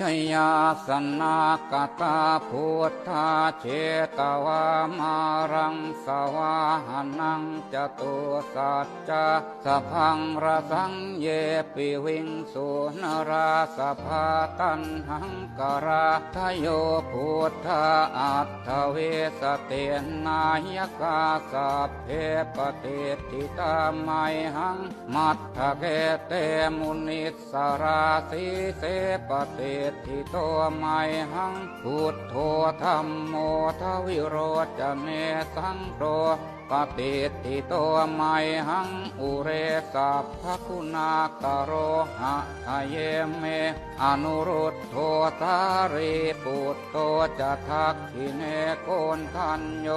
ชยาสนากตาพุทธาเชตวามารังสวาหนังจตุสัจจะสพังระสังเยปิวิงสุนราสภาตันหังกราทโยพุทธาอัตถเวสเตนายกาสัพเพปฏิทิตาไมหังมัทธเกเตมุนิสราสีเสปฏิทิโตไมหังพุทโธธรรมโมทวิโรจเนสังโฆปฏิทิโตไมหังอุเรสัพพคุณากโรหะทะเยเม อนุรุตโทตารีปุตโตจะทักขิเนโกนทันโย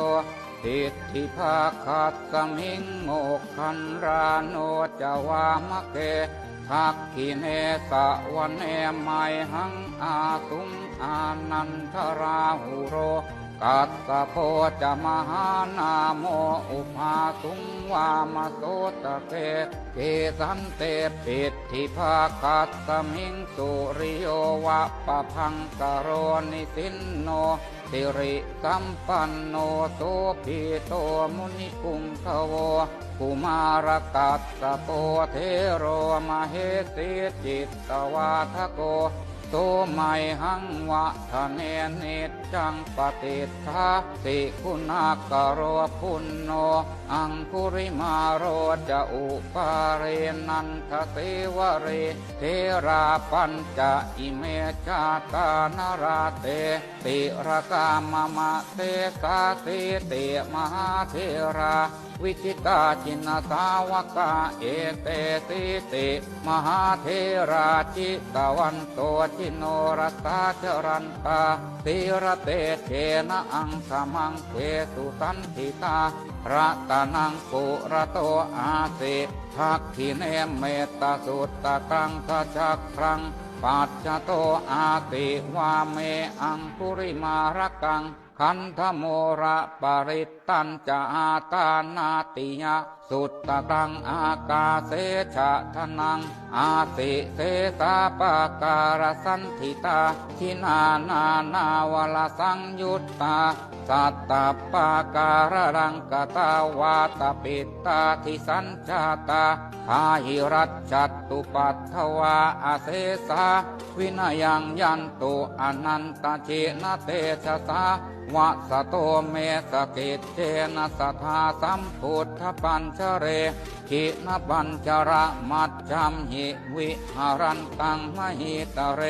ติทิภาคัสสมิงโมกขันราโนจวามะเก ทักขิเนสะวันเนไมหังอาตุงอานันทราหุโร กัสสะโพจะมหานาโมอุปาสุงวามโสตะเกเกสันเตปิทิภาคัสสมิงสุริโยวะปะพังกโรนิสินโนสิริสัมปันโนโสภิโตมุนิกุงขโวกุมารกัสสะโปเทโรมเหสีจิตตวาทโก โตไมหังวะทะเนนิจังปฏิทาสิคุณากโรพุนโน อังคุริมาโรจะอุปาเรนันทสิวเร เทราปัญจะอิเมจาตานราเต ติรกามมะเตสาสิติมหาเทรา วิจิตาจินสาวกาเอเตสิติมหาเทราจิตวันโตจิโนรตาจรันตาติระเตเชนะอังสมังเวสุสันติตารัตานังปุระโตอาสิทักขิเนเมตสุตตะตังทัจักครังปัจจโตอาติวาเมอังคุริมารกัง ขันธโมระปริตตันจะอาตานาติยะสุตตะตังอากาเสชะทนัง อาสิเสสาปาการสันทิตาทินานา นาวลสังยุตตา สัตตปาการรังกตาวาตปิตตาทิสัญชาตาพาหิรัชจัตุปัตถวาอาเสสาวินายังยันตุอนันตเจนะเตชะสาวะสะโตเมสะเกเจนะสทาสัมพุทธปัญชเรขินปัญจระมัจจำหิวิหารันตังมหิตเร